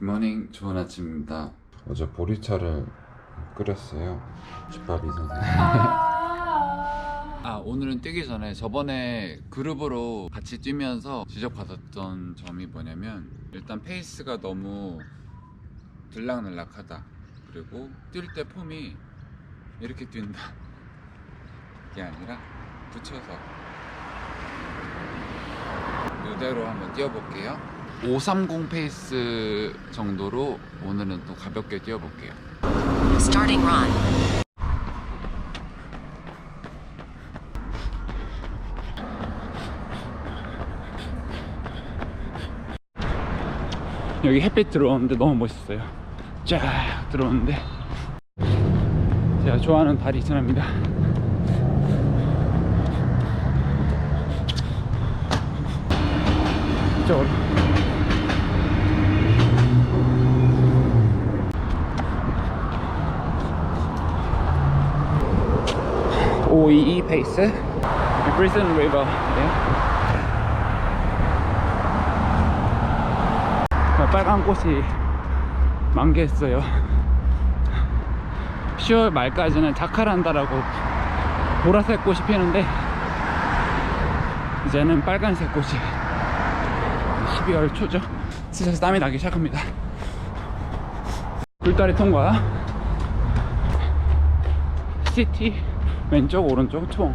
굿모닝 좋은 아침입니다. 어제 보리차를 끓였어요. 집밥 이 선생님. 아. 오늘은 뛰기 전에 저번에 그룹으로 같이 뛰면서 지적받았던 점이 뭐냐면 일단 페이스가 너무 들락날락하다. 그리고 뛸 때 폼이 이렇게 뛴다. 이게 아니라 붙여서 이대로 한번 뛰어볼게요 530 페이스 정도로 오늘은 또 가볍게 뛰어볼게요 Starting run. 여기 햇빛 들어오는데 너무 멋있어요. 쫙 들어오는데 제가 좋아하는 달이 지납니다. 이쪽으로. 오이이 페이스. 브리슨 리버. 빨간 꽃이 만개했어요. 10월 말까지는 자카란다라고 보라색 꽃이 피는데 이제는 빨간색 꽃이 12월 초죠? 스쳐서 땀이 나기 시작합니다. 굴다리 통과. 시티 왼쪽 오른쪽 총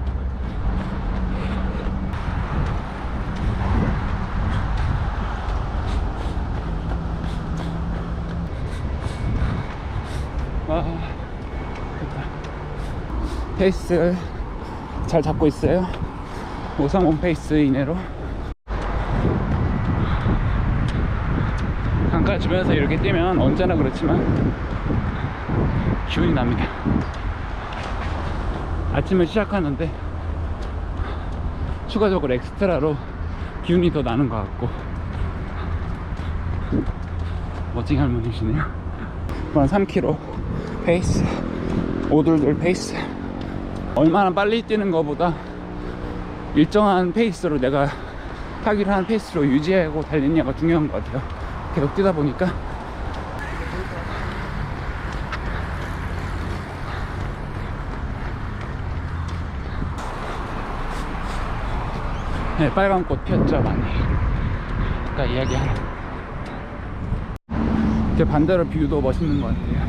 아. 페이스 잘 잡고 있어요. 535 페이스 이내로. 강가 주변에서 이렇게 뛰면 언제나 그렇지만 기운이 납니다. 아침을 시작하는데 추가적으로 엑스트라로 기운이 더 나는 것 같고. 멋진 할머니시네요. 한 3km 페이스 오돌돌 페이스. 얼마나 빨리 뛰는 것보다 일정한 페이스로 내가 하기로 한 페이스로 유지하고 달리느냐가 중요한 것 같아요. 계속 뛰다 보니까 네, 빨간 꽃 피었죠 많이 아까 이야기한 이렇게 반대로 뷰도 멋있는 것 같아요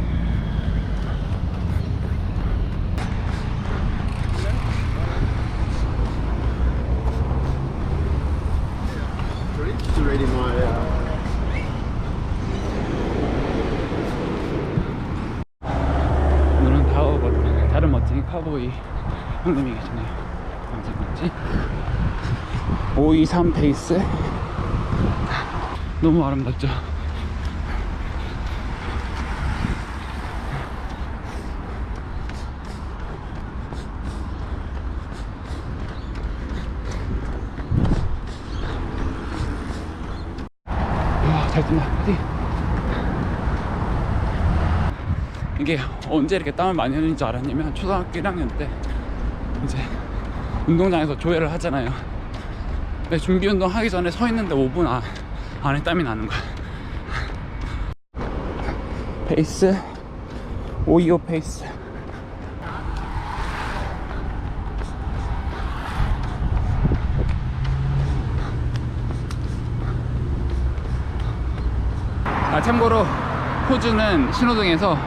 오늘은 멋- 다른 멋진 카우보이 형님이 계시네요. 언제 맞지? 523 페이스 너무 아름답죠? 와, 잘 뛴다. 화이팅! 이게 언제 이렇게 땀을 많이 흘리는 줄 알았냐면 초등학교 1학년 때 이제 운동장에서 조회를 하잖아요 근데 준비 운동 하기 전에 서 있는데 5분 아, 안에 땀이 나는 거야. 페이스. 525 페이스. 아 참고로 호주는 신호등에서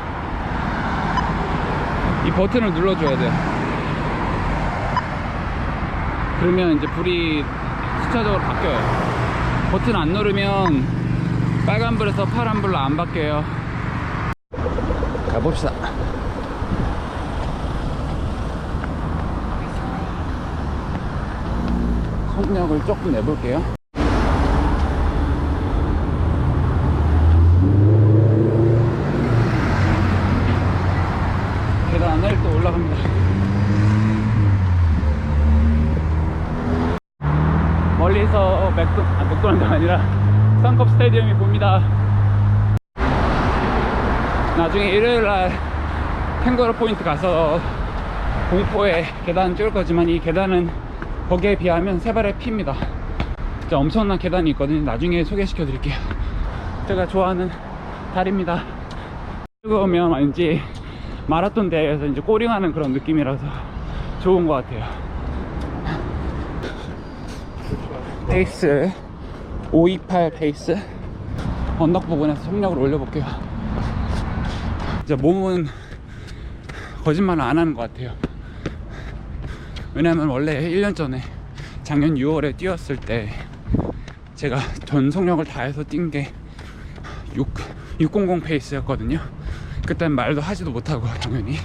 이 버튼을 눌러줘야 돼요. 그러면 이제 불이 순차적으로 바뀌어요. 버튼 안 누르면 빨간불에서 파란불로 안 바뀌어요. 가봅시다. 속력을 조금 내볼게요. 계단을 또 올라갑니다. 멀리서 맥도, 아, 맥도날드가 아니라 쌍컵 스타디움이 보입니다. 나중에 일요일 날 캥거루 포인트 가서 공포에 계단 찍을 거지만 이 계단은 거기에 비하면 세 발의 피입니다. 진짜 엄청난 계단이 있거든요. 나중에 소개시켜 드릴게요. 제가 좋아하는 달입니다. 그러면 왠지 마라톤 대회에서 이제 꼬링하는 그런 느낌이라서 좋은 것 같아요. 페이스 528 페이스 언덕 부분에서 속력을 올려볼게요. 이제 몸은 거짓말을 안 하는 것 같아요. 왜냐면 원래 1년 전에 작년 6월에 뛰었을 때 제가 전 속력을 다해서 뛴 게 600 페이스였거든요. 그땐 말도 하지도 못하고 당연히.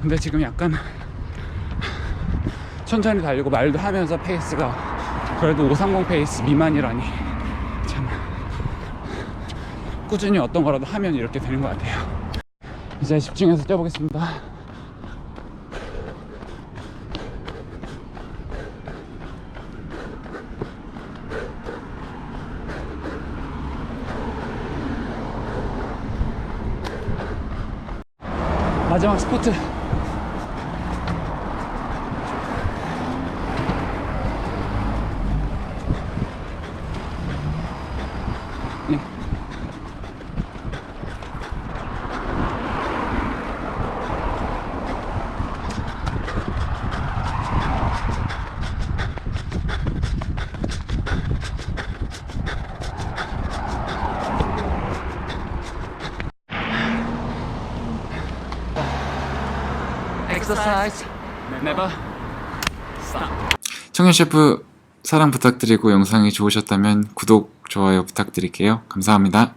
근데 지금 약간 천천히 달리고 말도 하면서 페이스가 그래도 530 페이스 미만이라니 참 꾸준히 어떤 거라도 하면 이렇게 되는 것 같아요. 이제 집중해서 뛰어보겠습니다. 마지막 스포트. 네. Exercise never stop. 청년 셰프 사랑 부탁드리고 영상이 좋으셨다면 구독, 좋아요 부탁드릴게요. 감사합니다.